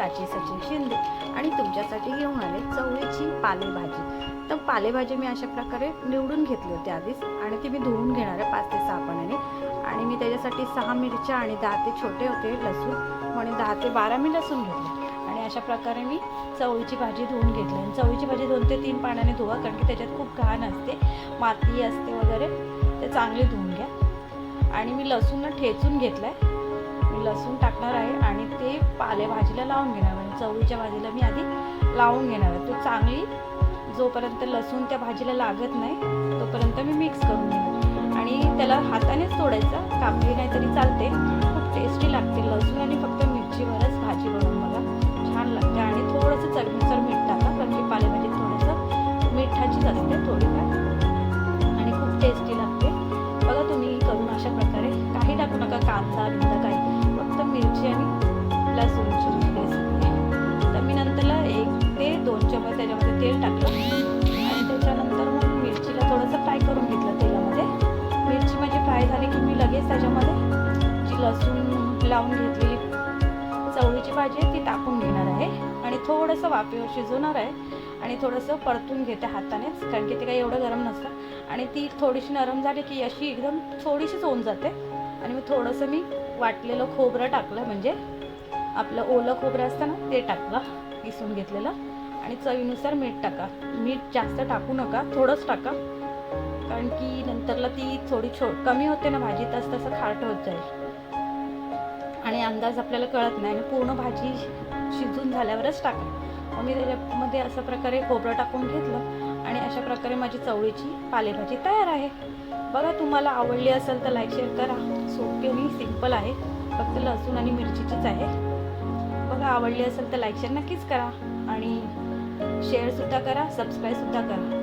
साची सचिन शिंदे आणि तुमच्यासाठी घेऊन आले चवळीची पालेभाजी. तर पालेभाजी मी अशा प्रकारे निवडून घेतली होती आधीच आणि ती मी धुवून घेणार आहे पाच ते सहा पाण्याने. आणि मी त्याच्यासाठी सहा मिरच्या आणि दहा ते छोटे होते लसूण. म्हणून दहा ते बारा मी लसूण घेतले. आणि अशा प्रकारे मी चवळीची भाजी धुवून घेतली. आणि चवळीची भाजी दोन ते तीन पाण्याने धुवा कारण की त्याच्यात खूप घाण असते माती असते वगैरे. ते चांगली धुवून घ्या. आणि मी लसूण ठेचून घेतलं आहे लसूण टाकणार आहे आणि ते पालेभाजीला लावून घेणार म्हणजे चवळीच्या भाजीला मी आधी लावून घेणार आहे. तो चांगली जोपर्यंत लसूण त्या भाजीला लागत नाही तोपर्यंत मी मिक्स करून घेणार आणि त्याला हातानेच तोडायचं. कापली नाही तरी चालते. खूप टेस्टी लागते. लसूण आणि फक्त मिरचीवरच भाजी बनवून मला छान लागते. आणि थोडंसं चवीनुसार मीठ टाका कारण की पालेभाजीत थोडंसं मिठाचीच असते थोडीफार. आणि खूप टेस्टी लागते. बघा तुम्ही करून अशा प्रकारे. काही टाकू नका. कांदा बिंदा तेल टाकलं. आणि त्याच्यानंतर मग मिरचीला थोडंसं फ्राय करून घेतलं तेलामध्ये. मिरची माझी फ्राय झाली की मी लगेच त्याच्यामध्ये जी लसूण लावून घेतली चवळीची भाजी आहे ती टाकून घेणार आहे. आणि थोडंसं वाफेवर शिजवणार आहे आणि थोडंसं परतून घेते हातानेच कारण की ते काही एवढं गरम नसतं. आणि ती थोडीशी नरम झाली की अशी एकदम थोडीशीच होऊन जाते. आणि मग थोडंसं मी वाटलेलं खोबरं टाकलं म्हणजे आपलं ओलं खोबरं असतं ना ते टाकलं किसून घेतलेलं. आणि चवीनुसार मीठ टाका. मीठ जास्त टाकू नका थोडंच टाका. कारण की नंतरला ती थोडी छो कमी होते ना भाजी तस तसं खारट होत जाईल. आणि अंदाज आपल्याला कळत नाही आणि पूर्ण भाजी शिजून झाल्यावरच टाका. मग मी त्याच्यामध्ये अशा प्रकारे खोबरं टाकून घेतलं आणि अशा प्रकारे माझी चवळीची पालेभाजी तयार आहे. बघा तुम्हाला आवडली असेल तर लाईक शेअर करा. सोपी आणि सिंपल आहे. फक्त लसूण आणि मिरचीचीच आहे. बघा आवडली असेल तर लाईक शेअर नक्कीच करा. आणि शेअरसुद्धा करा सबस्क्राईबसुद्धा करा.